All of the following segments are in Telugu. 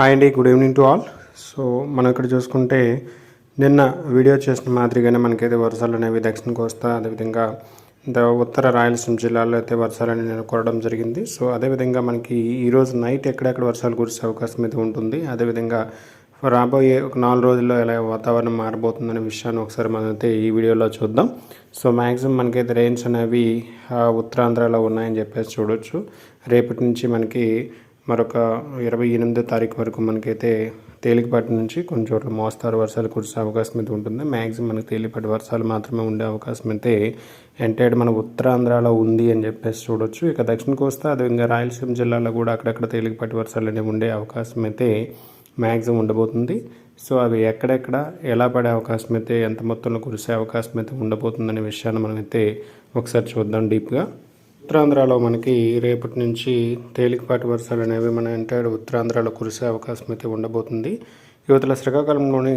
హాయ్ అండి good evening to all so మనం ఇక్కడ చూసుకుంటే నిన్న వీడియో చేసిన మాదిరిగానే మనకైతే వర్షాలు అనేవి దక్షిణ కోస్తా అదేవిధంగా ఉత్తర రాయలసీమ జిల్లాలో అయితే వర్షాలు అనేవి కురడం జరిగింది. సో అదేవిధంగా మనకి ఈరోజు నైట్ ఎక్కడెక్కడ వర్షాలు కురిసే అవకాశం అయితే ఉంటుంది. అదేవిధంగా రాబోయే ఒక నాలుగు రోజుల్లో ఎలా వాతావరణం మారబోతుందనే విషయాన్ని ఒకసారి మనం అయితే ఈ వీడియోలో చూద్దాం. సో మ్యాక్సిమం మనకైతే రెయిన్స్ అనేవి ఉత్తరాంధ్రలో ఉన్నాయని చెప్పేసి చూడొచ్చు. రేపటి నుంచి మనకి మరొక ఇరవై ఎనిమిదో తారీఖు వరకు మనకైతే తేలికపాటి నుంచి కొంచెం చోట్ల మోస్తారు వర్షాలు కురిసే అవకాశం అయితే ఉంటుంది. మ్యాక్సిమం మనకి తేలికపాటి వర్షాలు మాత్రమే ఉండే అవకాశం అయితే ఎంటైర్డ్ మన ఉత్తరాంధ్రలో ఉంది అని చెప్పేసి చూడొచ్చు. ఇక దక్షిణ కోస్తా అదేవిధంగా రాయలసీమ జిల్లాలో కూడా అక్కడక్కడ తేలికపాటి వర్షాలు అనేవి ఉండే అవకాశం అయితే మ్యాక్సిమం ఉండబోతుంది. సో అవి ఎక్కడెక్కడ ఎలా పడే అవకాశం అయితే ఎంత మొత్తంలో కురిసే అవకాశం అయితే ఉండబోతుందనే విషయాన్ని మనమైతే ఒకసారి చూద్దాం డీప్గా. ఉత్తరాంధ్రలో మనకి రేపటి నుంచి తేలికపాటి వర్షాలు అనేవి మన ఎంటైర్ ఉత్తరాంధ్రలో కురిసే అవకాశం అయితే ఉండబోతుంది. యువతల శ్రీకాకుళంలోని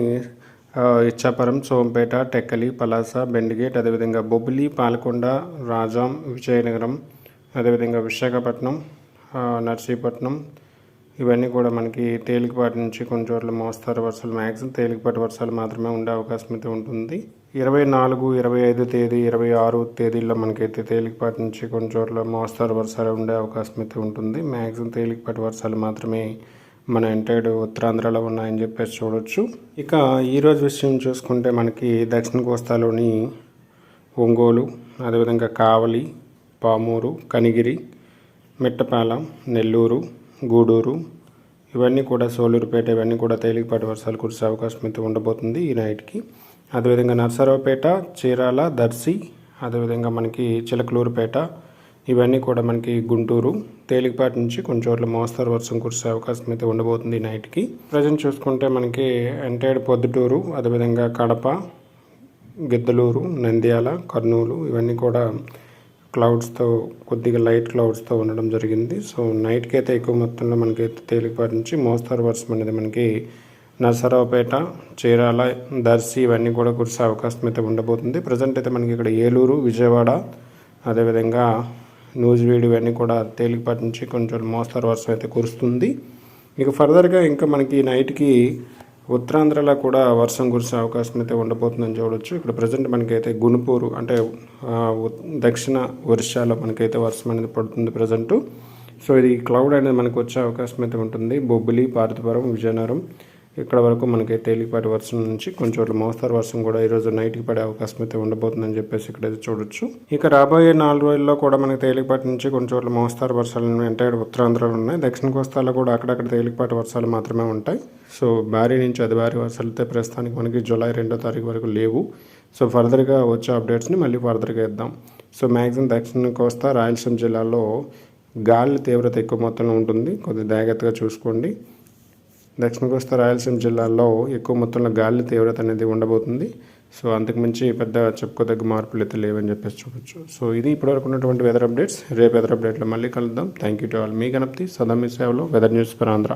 ఇచ్చాపురం సోంపేట టెక్కలి పలాస బెండిగేట్ అదేవిధంగా బొబ్బిలి పాలకొండ రాజాం విజయనగరం అదేవిధంగా విశాఖపట్నం నర్సీపట్నం ఇవన్నీ కూడా మనకి తేలికపాటి నుంచి కొన్ని చోట్ల మోస్తారు వర్షాలు మ్యాక్సిమం తేలికపాటి వర్షాలు మాత్రమే ఉండే అవకాశం అయితే ఉంటుంది. ఇరవై నాలుగు ఇరవై ఐదు తేదీ ఇరవై ఆరు తేదీల్లో మనకైతే తేలికపాటి నుంచి కొన్ని చోట్ల మోస్తారు వర్షాలు ఉండే అవకాశం అయితే ఉంటుంది. మ్యాక్సిమం తేలికపాటి వర్షాలు మాత్రమే మన ఎంటైడ్ ఉత్తరాంధ్రలో ఉన్నాయని చెప్పేసి చూడొచ్చు. ఇక ఈరోజు విషయం చూసుకుంటే మనకి దక్షిణ కోస్తాలోని ఒంగోలు అదేవిధంగా కావలి పామూరు కనిగిరి మిట్టపాలెం నెల్లూరు గూడూరు ఇవన్నీ కూడా సోలూరుపేట ఇవన్నీ కూడా తేలికపాటి వర్షాలు కురిసే అవకాశం అయితే ఉండబోతుంది ఈ నైట్కి. అదేవిధంగా నర్సరావుపేట చీరాల దర్శి అదేవిధంగా మనకి చిలకలూరుపేట ఇవన్నీ కూడా మనకి గుంటూరు తేలికపాటి నుంచి కొన్ని చోట్ల మోస్తరు వర్షం కురిసే అవకాశం అయితే ఉండబోతుంది నైట్కి ప్రజెంట్ చూసుకుంటే మనకి ఎంటైడ్ పొద్దుటూరు అదేవిధంగా కడప గిద్దలూరు నంద్యాల కర్నూలు ఇవన్నీ కూడా క్లౌడ్స్తో కొద్దిగా లైట్ క్లౌడ్స్తో ఉండడం జరిగింది. సో నైట్కి అయితే ఎక్కువ మొత్తంలో మనకైతే తేలికపాటి నుంచి మోస్తరు వర్షం అనేది మనకి నర్సరావుపేట చీరాల దర్శి ఇవన్నీ కూడా కురిసే అవకాశం అయితే ఉండబోతుంది. ప్రజెంట్ అయితే మనకి ఇక్కడ ఏలూరు విజయవాడ అదేవిధంగా నూజివీడు ఇవన్నీ కూడా తేలికపాటి నుంచి కొంచెం మోస్తరు వర్షం అయితే కురుస్తుంది. ఇక ఫర్దర్గా ఇంకా మనకి నైట్కి ఉత్తరాంధ్రలో కూడా వర్షం కురిసే అవకాశం అయితే ఉండబోతుందని చూడవచ్చు ఇక్కడ ప్రజెంట్ మనకైతే గుణపూరు అంటే దక్షిణ ఒరిస్సాలో మనకైతే వర్షం అనేది పడుతుంది ప్రజెంటు సో ఇది క్లౌడ్ అనేది మనకు వచ్చే అవకాశం అయితే ఉంటుంది. బొబ్బిలి పార్వతీపురం విజయనగరం. ఇక్కడ వరకు మనకి తేలికపాటి వర్షం నుంచి కొంచెం చోట్ల మోస్తరు వర్షం కూడా ఈరోజు నైట్కి పడే అవకాశం అయితే ఉండబోతుందని చెప్పేసి ఇక్కడైతే చూడొచ్చు. ఇక రాబోయే నాలుగు రోజుల్లో కూడా మనకి తేలికపాటి నుంచి కొంచెం చోట్ల మోస్తరు వర్షాలు అంటే ఉత్తరాంధ్రలో ఉన్నాయి. దక్షిణ కోస్తాలో కూడా అక్కడక్కడ తేలికపాటి వర్షాలు మాత్రమే ఉంటాయి. సో భారీ నుంచి అది భారీ వర్షాలు అయితే ప్రస్తుతానికి మనకి జూలై రెండో తారీఖు వరకు లేవు. సో ఫర్దర్గా వచ్చే అప్డేట్స్ని మళ్ళీ ఫర్దర్గా ఇద్దాం. సో మ్యాక్సిమం దక్షిణ కోస్తా రాయలసీమ జిల్లాలో గాలి తీవ్రత ఎక్కువ మొత్తంలో ఉంటుంది. కొద్దిగా జాగ్రత్తగా చూసుకోండి. దక్షిణ కోస్తా రాయలసీమ జిల్లాల్లో ఎక్కువ మొత్తంలో గాలి తీవ్రత అనేది ఉండబోతుంది. సో అంతకుమించి పెద్ద చెప్పుకోదగ్గ మార్పులు అయితే లేవని చెప్పేసి చూడొచ్చు. సో ఇది ఇప్పటివరకు ఉన్నటువంటి వెదర్ అప్డేట్స్ రేపు వెదర్ అప్డేట్లో మళ్ళీ కలుద్దాం. థ్యాంక్ యూ టు ఆల్ మీ గణపతి సదా మీ సేవలో వెదర్ న్యూస్ ఫర్ ఆంధ్ర